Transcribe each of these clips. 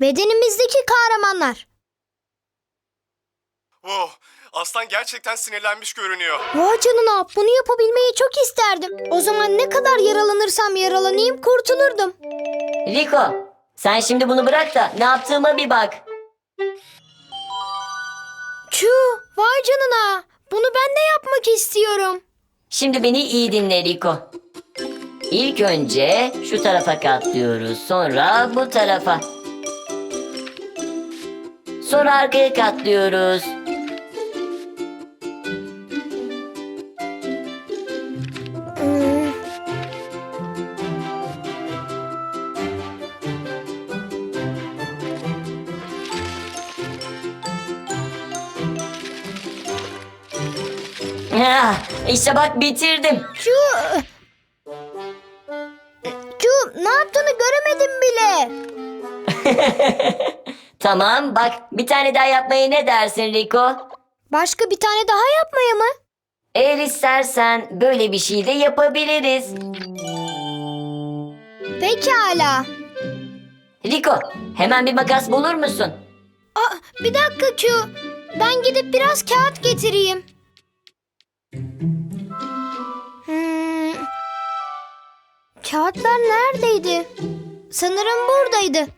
Bedenimizdeki kahramanlar. Oh, aslan gerçekten sinirlenmiş görünüyor. Vay canına bunu yapabilmeyi çok isterdim. O zaman ne kadar yaralanırsam yaralanayım kurtulurdum. Rico, sen şimdi bunu bırak da ne yaptığıma bir bak. Çu, vay canına. Bunu ben de yapmak istiyorum. Şimdi beni iyi dinle Rico. İlk önce şu tarafa katlıyoruz. Sonra bu tarafa. Sonra arkaya katlıyoruz. Hmm, Ah, işte bak bitirdim. Çu. Çu, ne yaptığını göremedim bile. Tamam bak bir tane daha yapmaya ne dersin Rico? Başka bir tane daha yapmaya mı? Eğer istersen böyle bir şey de yapabiliriz. Pekala. Rico hemen bir makas bulur musun? Aa, bir dakika Q. Ben gidip biraz kağıt getireyim. Hmm. Kağıtlar neredeydi? Sanırım buradaydı.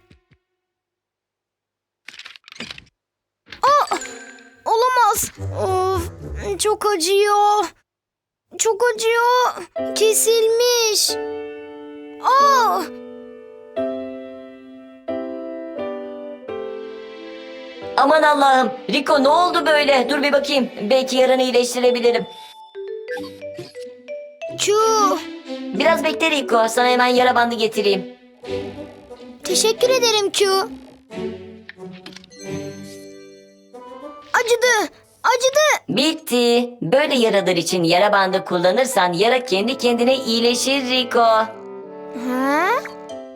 Olamaz. Of, çok acıyor. Çok acıyor. Kesilmiş. Aa, Aman Allah'ım Rico ne oldu böyle? Dur bir bakayım. Belki yaranı iyileştirebilirim. Q. Biraz bekle Rico. Sana hemen yara bandı getireyim. Teşekkür ederim Q. Acıdı. Bitti. Böyle yaralar için yara bandı kullanırsan yara kendi kendine iyileşir Rico. Ha?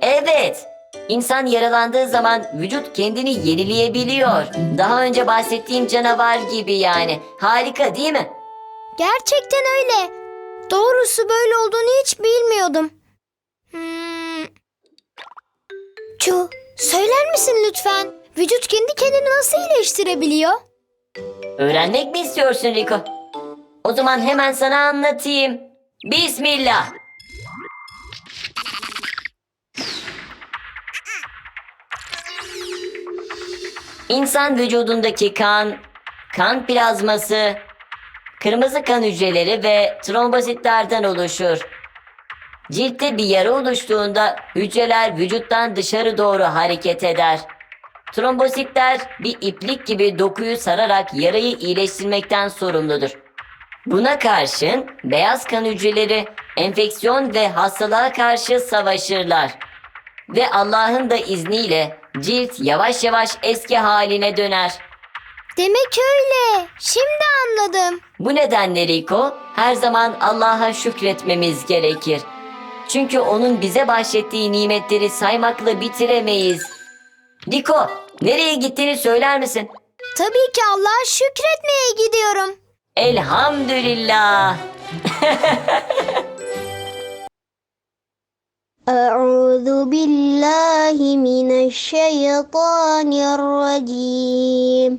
Evet. İnsan yaralandığı zaman vücut kendini yenileyebiliyor. Daha önce bahsettiğim canavar gibi yani. Harika değil mi? Gerçekten öyle. Doğrusu böyle olduğunu hiç bilmiyordum. Hmm. Q, söyler misin lütfen? Vücut kendi kendini nasıl iyileştirebiliyor? Öğrenmek mi istiyorsun Rico? O zaman hemen sana anlatayım. Bismillah. İnsan vücudundaki kan, kan plazması, kırmızı kan hücreleri ve trombositlerden oluşur. Ciltte bir yara oluştuğunda hücreler vücuttan dışarı doğru hareket eder. Trombositler bir iplik gibi dokuyu sararak yarayı iyileştirmekten sorumludur. Buna karşın beyaz kan hücreleri enfeksiyon ve hastalığa karşı savaşırlar. Ve Allah'ın da izniyle cilt yavaş yavaş eski haline döner. Demek öyle. Şimdi anladım. Bu nedenle Rico her zaman Allah'a şükretmemiz gerekir. Çünkü onun bize bahşettiği nimetleri saymakla bitiremeyiz. Rico, nereye gittiğini söyler misin? Tabii ki Allah'a şükretmeye gidiyorum. Elhamdülillah. أعوذ بالله من الشيطان الرجيم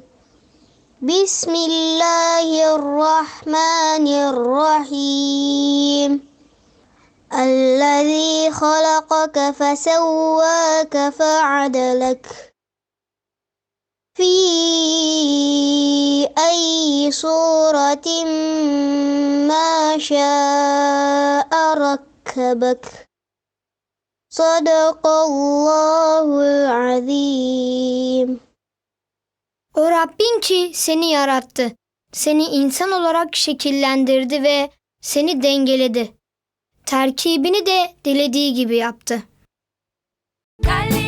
بسم الله الرحمن الرحيم الذي خلقك فسواك فعدلك في أي صورة ما شاء ركبك Sadakallahul azim. O Rabbin ki seni yarattı. Seni insan olarak şekillendirdi ve seni dengeledi. Terkibini de dilediği gibi yaptı. Kalle